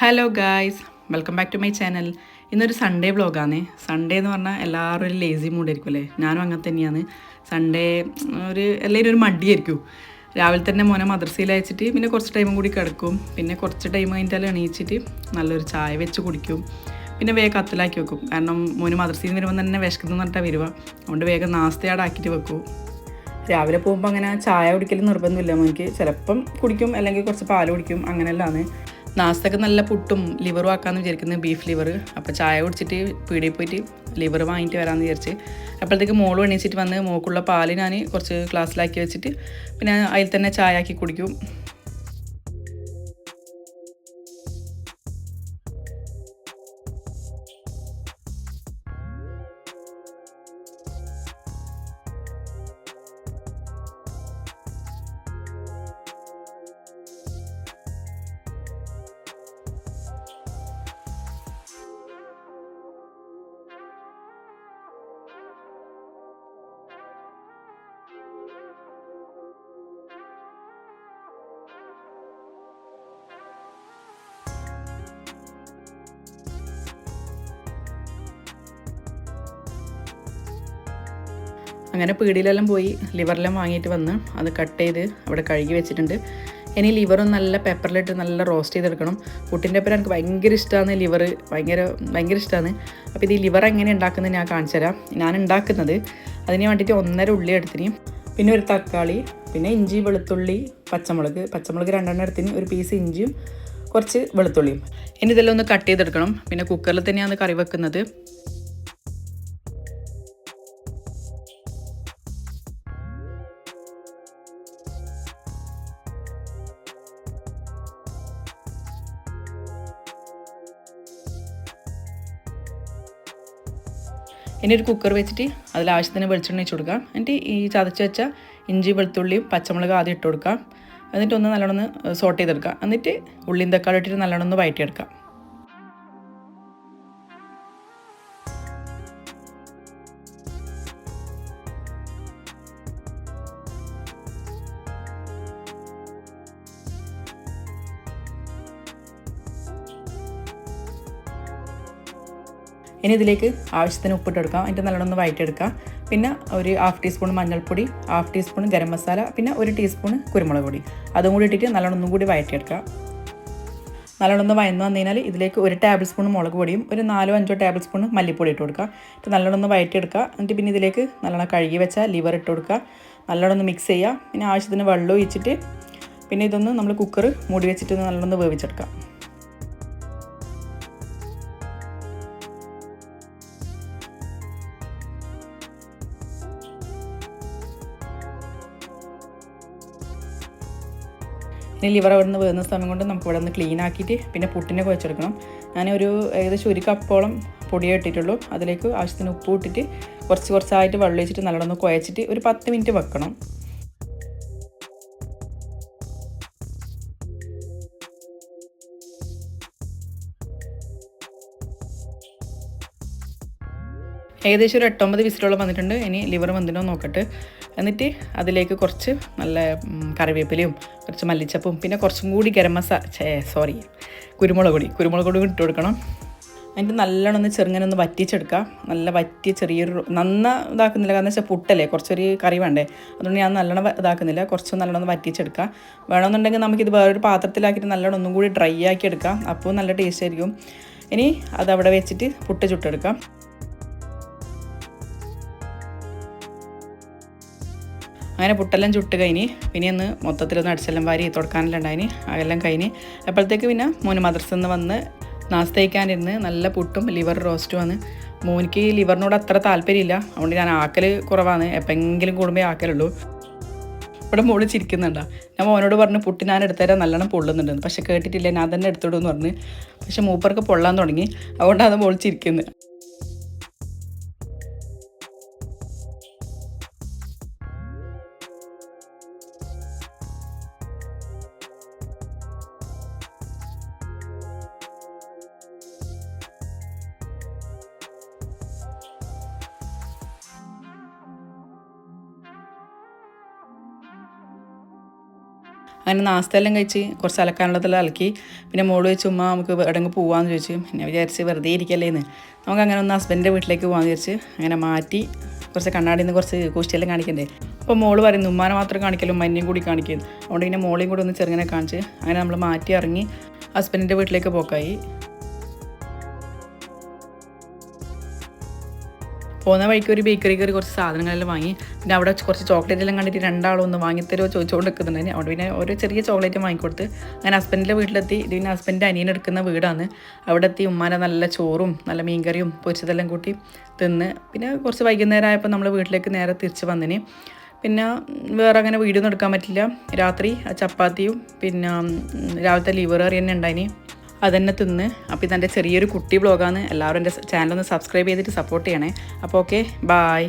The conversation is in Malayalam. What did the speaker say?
Hello guys welcome back to my channel ഇന്നൊരു സൺഡേ വ്ളോഗാണ് സൺഡേ എന്ന് പറഞ്ഞാൽ എല്ലാവരും ഒരു ലേസി മൂഡായിരിക്കും അല്ലേ? ഞാനും അങ്ങനെ തന്നെയാണ്. സൺഡേ ഒരു എല്ലാവരും ഒരു മടിയായിരിക്കും. രാവിലെ തന്നെ മോനെ മദ്രസയിൽ അയച്ചിട്ട് പിന്നെ കുറച്ച് ടൈമും കൂടി കിടക്കും. പിന്നെ കുറച്ച് ടൈം കഴിഞ്ഞിട്ട് എണീച്ചിട്ട് നല്ലൊരു ചായ വെച്ച് കുടിക്കും. പിന്നെ വേഗം കത്തിലാക്കി വെക്കും. കാരണം മോന് മദ്രസയിൽ നിന്ന് വരുമ്പോൾ തന്നെ വിശക്കുന്നു പറഞ്ഞിട്ടാണ് വരിക. അതുകൊണ്ട് വേഗം നാസ്തയാടാക്കിയിട്ട് വെക്കും. രാവിലെ പോകുമ്പോൾ അങ്ങനെ ചായ കുടിക്കൽ നിർബന്ധമില്ല മോനിക്ക്. ചിലപ്പം കുടിക്കും അല്ലെങ്കിൽ കുറച്ച് പാൽ കുടിക്കും അങ്ങനെയല്ലാന്ന് നാസ്തക്ക് നല്ല പുട്ടും ലിവറും ആക്കാമെന്ന് വിചാരിക്കുന്നത് ബീഫ് ലിവർ അപ്പോൾ ചായ കുടിച്ചിട്ട് പീടിയിൽ പോയിട്ട് ലിവർ വാങ്ങിയിട്ട് വരാമെന്ന് വിചാരിച്ച്. അപ്പോഴത്തേക്ക് മോൾ എണീച്ചിട്ട് വന്ന് മോക്കുള്ള പാൽ ഞാൻ കുറച്ച് ഗ്ലാസ്സിലാക്കി വെച്ചിട്ട് പിന്നെ അതിൽ തന്നെ ചായ ആക്കി കുടിക്കും. അങ്ങനെ പീടിയിലെല്ലാം പോയി ലിവറെല്ലാം വാങ്ങിയിട്ട് വന്ന് അത് കട്ട് ചെയ്ത് അവിടെ കഴുകി വെച്ചിട്ടുണ്ട്. ഇനി ലിവറും നല്ല പെപ്പറിലിട്ട് നല്ല റോസ്റ്റ് ചെയ്തെടുക്കണം. പുട്ടിന്റെ ഒപ്പം എനിക്ക് ഭയങ്കര ഇഷ്ടമാണ് ലിവർ. ഭയങ്കര ഭയങ്കര ഇഷ്ടമാണ് അപ്പോൾ ഇത് ഈ ലിവർ എങ്ങനെ ഉണ്ടാക്കുന്നത് ഞാൻ കാണിച്ചു തരാം. ഞാൻ ഉണ്ടാക്കുന്നത് അതിന് വേണ്ടിയിട്ട് ഒന്നര ഉള്ളി എടുത്തിന്. പിന്നെ ഒരു തക്കാളി പിന്നെ ഇഞ്ചി വെളുത്തുള്ളി പച്ചമുളക്. പച്ചമുളക് രണ്ടെണ്ണം എടുത്തിന്. ഒരു പീസ് ഇഞ്ചിയും കുറച്ച് വെളുത്തുള്ളിയും. ഇനി ഇതെല്ലാം ഒന്ന് കട്ട് ചെയ്തെടുക്കണം. പിന്നെ കുക്കറിൽ തന്നെയാണ് കറി വെക്കുന്നത്. ഇനി ഒരു കുക്കർ വെച്ചിട്ട് അതിൽ ആവശ്യത്തിന് വെളിച്ചെണ്ണ വെച്ച് കൊടുക്കാം. എന്നിട്ട് ഈ ചതച്ച് വെച്ച ഇഞ്ചി വെളുത്തുള്ളിയും പച്ചമുളക് ആദ്യം ഇട്ട് കൊടുക്കാം. എന്നിട്ട് ഒന്ന് നല്ലോണം സോട്ട് ചെയ്തെടുക്കാം. എന്നിട്ട് ഉള്ളിയും തക്കാളി ഇട്ടിട്ട് നല്ലോണം ഒന്ന് വഴറ്റിയെടുക്കാം ഇനി ഇതിലേക്ക് ആവശ്യത്തിന് ഉപ്പിട്ടെടുക്കാം അതിന്റെ നല്ലോണം ഒന്ന് വയറ്റെടുക്കാം പിന്നെ ഒരു ഹാഫ് ടീസ്പൂൺ മഞ്ഞൾപ്പൊടി ഹാഫ് ടീസ്പൂൺ ഗരം മസാല പിന്നെ ഒരു ടീസ്പൂൺ കുരുമുളക് പൊടി. അതും കൂടി ഇട്ടിട്ട് നല്ലോണം ഒന്നും കൂടി വയറ്റിയെടുക്കാം. നല്ലോണം ഒന്ന് വയന്ന് വന്നു കഴിഞ്ഞാൽ ഇതിലേക്ക് ഒരു ടേബിൾ സ്പൂൺ മുളക് പൊടിയും ഒരു നാലോ അഞ്ചോ ടേബിൾ സ്പൂൺ മല്ലിപ്പൊടി ഇട്ട് കൊടുക്കുക എന്നിട്ട് നല്ലോണം ഒന്ന് വഴറ്റിയെടുക്കുക എന്നിട്ട് പിന്നെ ഇതിലേക്ക് നല്ലോണം കഴുകി വെച്ച ലിവർ ഇട്ട് കൊടുക്കുക നല്ലോണം ഒന്ന് മിക്സ് ചെയ്യുക. പിന്നെ ആവശ്യത്തിന് വെള്ളം ഒഴിച്ചിട്ട് പിന്നെ ഇതൊന്ന് നമ്മൾ കുക്കർ മൂടി വെച്ചിട്ട് നല്ലോണം വേവിച്ചെടുക്കാം. ഇനി ലിവർ അവിടെ നിന്ന് വേകുന്ന സമയം കൊണ്ട് നമുക്ക് ഇവിടെ നിന്ന് ക്ലീൻ ആക്കിയിട്ട് പിന്നെ പുട്ടിനെ കുഴച്ചെടുക്കണം. ഞാൻ ഒരു ഏകദേശം ഒരു കപ്പോളം പൊടിയേ ഇട്ടിട്ടുള്ളൂ. അതിലേക്ക് ആവശ്യത്തിന് ഉപ്പ് ഇട്ടിട്ട് കുറച്ച് കുറച്ചായിട്ട് വെള്ളം ഒഴിച്ചിട്ട് നല്ലോണം കുഴച്ചിട്ട് ഒരു പത്ത് മിനിറ്റ് വെക്കണം. ഏകദേശം ഒരു എട്ടൊമ്പത് വിസിലോളം വന്നിട്ടുണ്ട്. ഇനി ലിവർ വന്നിട്ടോ നോക്കട്ടെ. എന്നിട്ട് അതിലേക്ക് കുറച്ച് നല്ല കറിവേപ്പിലയും കുറച്ച് മല്ലിച്ചപ്പും പിന്നെ കുറച്ചും കൂടി ഗരം മസാല സോറി കുരുമുളക് പൊടി കുരുമുളക് പൊടി ഇട്ട് കൊടുക്കണം. അതിന്റെ നല്ലോണം ഒന്ന് ചെറുങ്ങനെ ഒന്ന് വറ്റിച്ചെടുക്കുക നല്ല വറ്റിയ ചെറിയൊരു നന്ന ഇതാക്കുന്നില്ല. കാരണം വെച്ചാൽ പുട്ടല്ലേ കുറച്ചൊരു കറി വേണ്ടേ. അതുകൊണ്ട് ഞാൻ നല്ലോണം ഇതാക്കുന്നില്ല. കുറച്ച് നല്ലോണം ഒന്ന് വറ്റിച്ചെടുക്കുക വേണമെന്നുണ്ടെങ്കിൽ നമുക്കിത് വേറൊരു പാത്രത്തിലാക്കിയിട്ട് നല്ലോണം ഒന്നും കൂടി ഡ്രൈ ആക്കി എടുക്കാം. അപ്പോൾ നല്ല ടേസ്റ്റ് ആയിരിക്കും. ഇനി അതവിടെ വെച്ചിട്ട് പുട്ട് ചുട്ടെടുക്കാം. അങ്ങനെ പുട്ടെല്ലാം ചുട്ട് കഴിഞ്ഞ് പിന്നെ ഒന്ന് മൊത്തത്തിലൊന്ന് അടിച്ചെല്ലാം വാരി തുടക്കാനെല്ലാം ഉണ്ടായിന്. അതെല്ലാം കഴിഞ്ഞ് അപ്പോഴത്തേക്ക് പിന്നെ മോന് മദ്രസയിൽ നിന്ന് വന്ന് നാസ്തയ്ക്കാനിരുന്ന് നല്ല പുട്ടും ലിവർ റോസ്റ്റും ആണ്. മോനിക്ക് ലിവറിനോട് അത്ര താല്പര്യമില്ല. അതുകൊണ്ട് ഞാൻ ആക്കൽ കുറവാണ്. എപ്പോഴെങ്കിലും കൂടുമ്പോൾ ആക്കലുള്ളൂ. ഇവിടെ മോൾ ചിരിക്കുന്നുണ്ടാ. ഞാൻ മോനോട് പറഞ്ഞു പുട്ട് ഞാൻ എടുത്തുതരാൻ നല്ലോണം പൊള്ളുന്നുണ്ടെന്ന് പക്ഷെ കേട്ടിട്ടില്ല. ഞാൻ തന്നെ എടുത്തോളൂ പറഞ്ഞ്. പക്ഷെ മൂപ്പർക്ക് പൊള്ളാൻ തുടങ്ങി. അതുകൊണ്ടാണ് മോൾ ചിരിക്കുന്നത് അങ്ങനെ നാസ്തെല്ലാം കഴിച്ച് കുറച്ച് അലക്കാനുള്ളതെല്ലാം അലക്കി. പിന്നെ മോൾ വെച്ച് ഉമ്മ നമുക്ക് എവിടെങ്കിൽ പോകാമെന്ന് ചോദിച്ചു. പിന്നെ വിചാരിച്ച് വെറുതെ ഇരിക്കല്ലേന്ന്. നമുക്ക് അങ്ങനെ ഒന്ന് ഹസ്ബൻഡിന്റെ വീട്ടിലേക്ക് പോകാമെന്ന് വിചാരിച്ച് അങ്ങനെ മാറ്റി കുറച്ച് കണ്ണാടിയിൽ നിന്ന് കുറച്ച് കൂഷ്ടിയെല്ലാം കാണിക്കണ്ടേ. അപ്പോൾ മോൾ പറയുന്നു ഉമ്മാനെ മാത്രം കാണിക്കലും മഞ്ഞയും കൂടി കാണിക്കും അതുകൊണ്ട് പിന്നെ മോളെയും കൂടി ഒന്ന് ചെറുങ്ങനെ കാണിച്ച് അങ്ങനെ നമ്മൾ മാറ്റി ഇറങ്ങി ഹസ്ബൻഡിന്റെ വീട്ടിലേക്ക് പോക്കായി. പോകുന്ന വഴിക്ക് ഒരു ബേക്കറി കയറി കുറച്ച് സാധനങ്ങളെല്ലാം വാങ്ങി. പിന്നെ അവിടെ കുറച്ച് ചോക്ലേറ്റ് എല്ലാം കണ്ടിട്ട് രണ്ടാളും ഒന്ന് വാങ്ങിത്തരുമോ ചോദിച്ചുകൊണ്ട് നിൽക്കുന്നുണ്ടായിരുന്നു അവിടെ പിന്നെ ഒരു ചെറിയ ചോക്ലേറ്റ് വാങ്ങിക്കൊടുത്ത് അങ്ങനെ ഹസ്ബൻഡിന്റെ വീട്ടിലെത്തി. ഇത് പിന്നെ ഹസ്ബൻഡിന്റെ അനിയൻ എടുക്കുന്ന വീടാണ്. അവിടെ എത്തി ഉമ്മാനെ നല്ല ചോറും നല്ല മീൻകറിയും പൊരിച്ചതെല്ലാം കൂട്ടി തിന്ന്. പിന്നെ കുറച്ച് വൈകുന്നേരം ആയപ്പോൾ നമ്മൾ വീട്ടിലേക്ക് നേരെ തിരിച്ച് വന്നിന്. പിന്നെ വേറെ അങ്ങനെ വീഡിയോ ഒന്നും എടുക്കാൻ പറ്റില്ല. രാത്രി ചപ്പാത്തിയും പിന്നെ രാവിലത്തെ ലിവർ കറി തന്നെ ഉണ്ടായിന്. അതന്നെ തിന്ന്. അപ്പോൾ ഇതെന്റെ ചെറിയൊരു കുട്ടി ബ്ലോഗാണ് എല്ലാവരും എന്റെ ചാനൽ ഒന്ന് സബ്സ്ക്രൈബ് ചെയ്തിട്ട് സപ്പോർട്ട് ചെയ്യണേ. അപ്പോൾ ഓക്കെ ബായ്